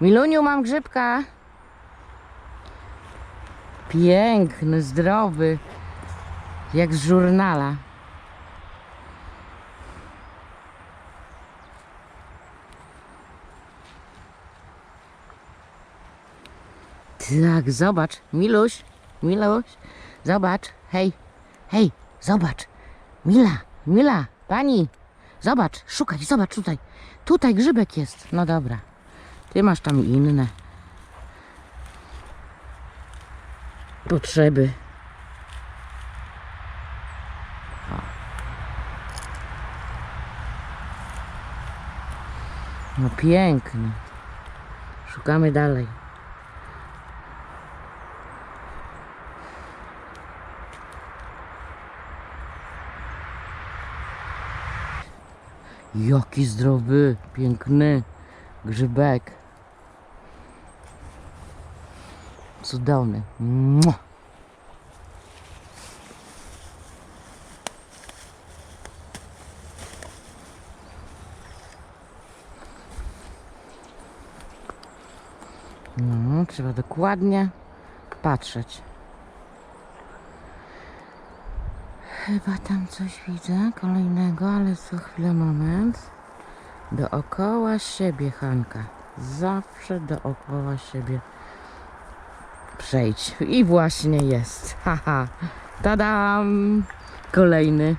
Miluniu, mam grzybka. Piękny, zdrowy. Jak z żurnala. Tak, zobacz. Miluś, Miluś, zobacz. Hej, hej, zobacz. Mila, Mila, pani. Zobacz, szukaj, zobacz tutaj. Tutaj grzybek jest. No dobra. Ty masz tam inne potrzeby. No piękny. Szukamy dalej. Jaki zdrowy, piękny grzybek. Cudowny. Mua. No, trzeba dokładnie patrzeć. Chyba tam coś widzę kolejnego, ale co chwilę moment. Dookoła siebie, Hanka. Zawsze dookoła siebie przejdź. I właśnie jest. Haha. Tadam! Kolejny.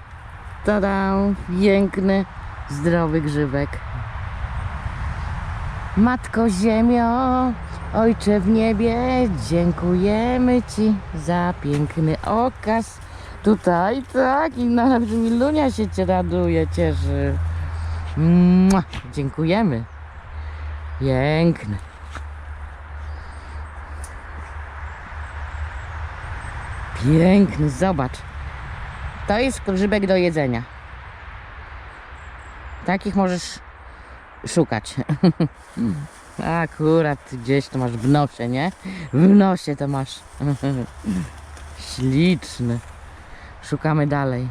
Tadam! Piękny, zdrowy grzybek. Matko Ziemio, Ojcze w niebie, dziękujemy Ci za piękny okaz. Tutaj, tak, i nawet Milunia się Cię raduje, cieszy. Mua, dziękujemy. Piękny. Piękny, zobacz. To jest grzybek do jedzenia. Takich możesz szukać. Akurat gdzieś to masz w nosie, nie? W nosie to masz. Śliczny. Szukamy dalej.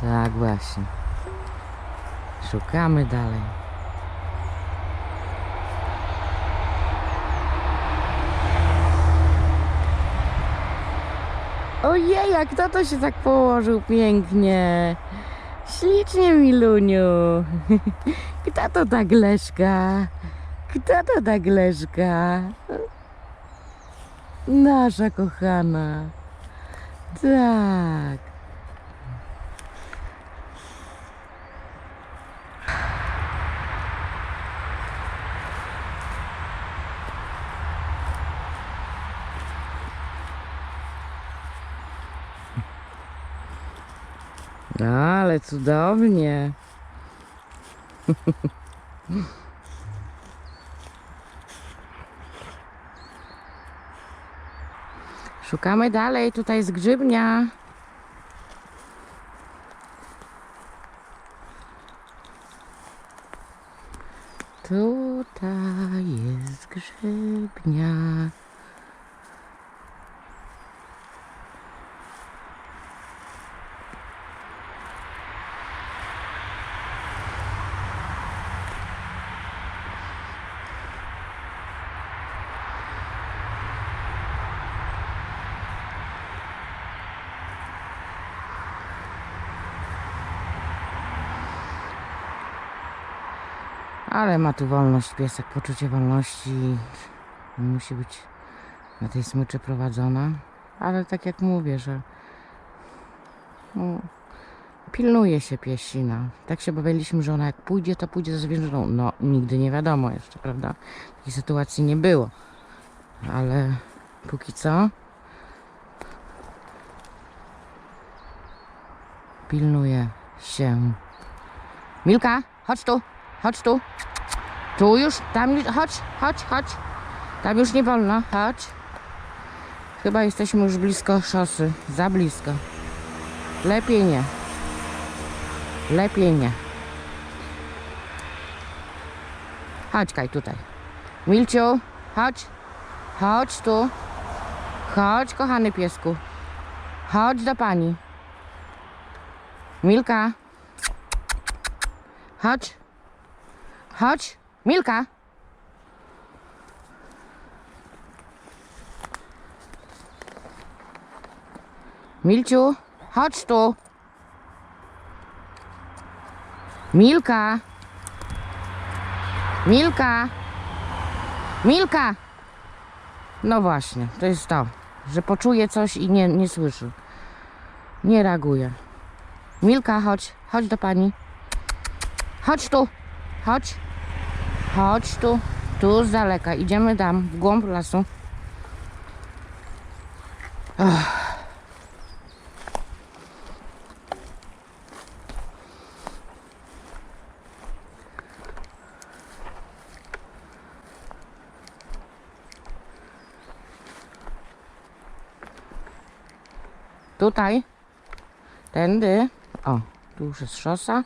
Tak właśnie. Szukamy dalej. Ojej, jak kto to się tak położył pięknie. Ślicznie, Miluniu. Kto to tak leżka? Kto to tak leżka? Nasza kochana. Tak. Ale cudownie. Szukamy dalej, tutaj jest grzybnia. Tutaj jest grzybnia. Ale ma tu wolność piesek, poczucie wolności. Musi być na tej smyczy prowadzona. Ale tak jak mówię, że no, pilnuje się piesina. Tak się bawiliśmy, że ona jak pójdzie, to pójdzie za zwierzyną. No, nigdy nie wiadomo jeszcze, prawda? Takiej sytuacji nie było. Ale póki co pilnuje się. Milka, chodź tu, chodź tu. Tu już, tam już, chodź, chodź, chodź. Tam już nie wolno, chodź. Chyba jesteśmy już blisko szosy, za blisko. Lepiej nie. Lepiej nie. Chodź Kaj tutaj. Milciu, chodź. Chodź tu. Chodź, kochany piesku. Chodź do pani. Milka. Chodź. Chodź, Milka. Milciu, chodź tu. Milka. Milka. Milka. No właśnie, to jest to, że poczuje coś i nie, nie słyszy. Nie reaguje. Milka, chodź, chodź do pani. Chodź tu, chodź. Chodź tu, tu z daleka. Idziemy tam, w głąb lasu. Ach. Tutaj. Tędy. O, tu już jest szosa.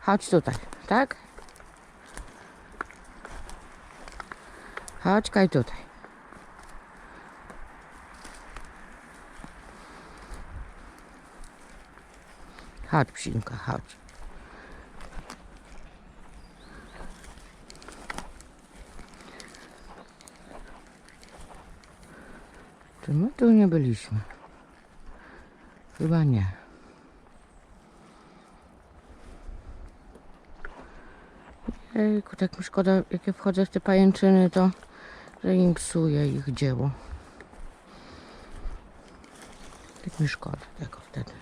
Chodź tutaj, tak? Chodź kaj tutaj. Chodź, psinka, chodź. Czy my tu nie byliśmy? Chyba nie. Jejku, tak mi szkoda, jak ja wchodzę w te pajęczyny, to że im psuje ich dzieło. Tak mi szkoda tego wtedy.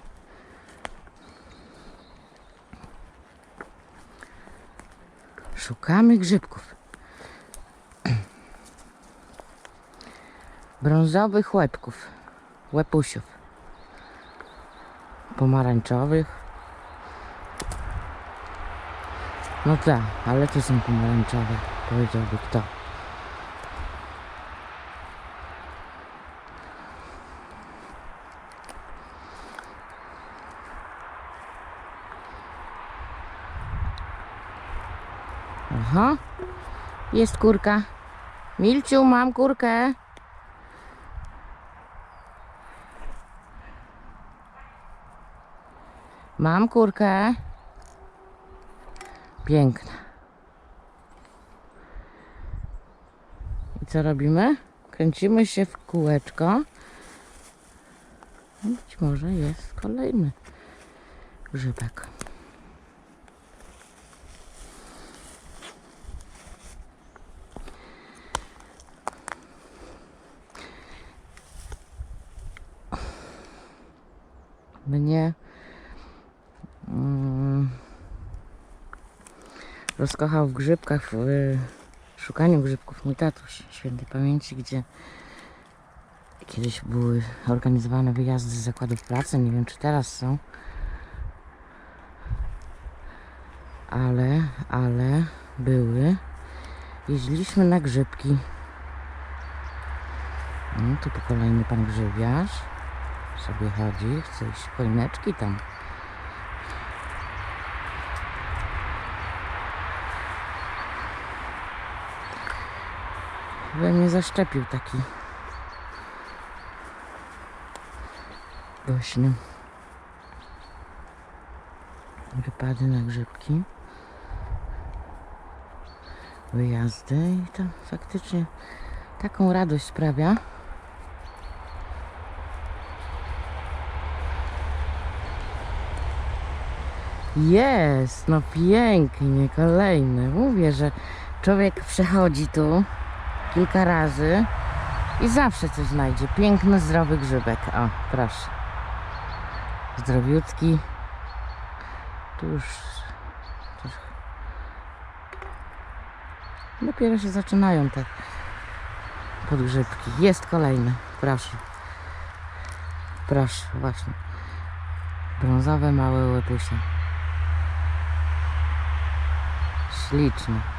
Szukamy grzybków. Brązowych łebków. Łepusiów. Pomarańczowych. No tak, ale to są pomarańczowe. Powiedziałby kto. Aha. Jest kurka. Milciu, mam kurkę. Mam kurkę. Piękna. I co robimy? Kręcimy się w kółeczko. Być może jest kolejny grzybek. Mnie mm, rozkochał w grzybkach, w y, szukaniu grzybków mój tatuś świętej pamięci, gdzie kiedyś były organizowane wyjazdy z zakładów pracy, nie wiem czy teraz są. Ale, ale były. Jeździliśmy na grzybki. No, tu po kolejny pan grzybiarz sobie chodzi, chce iść choineczki tam. Chyba mnie zaszczepił taki gośny. Wypady na grzybki. Wyjazdy i to faktycznie taką radość sprawia. Jest, no pięknie, kolejny. Mówię, że człowiek przechodzi tu kilka razy i zawsze coś znajdzie. Piękny, zdrowy grzybek. O, proszę. Zdrowiutki. Tu już trochę- dopiero się zaczynają te podgrzybki. Jest kolejny. Proszę. Proszę, właśnie. Brązowe małe łypusie. отлично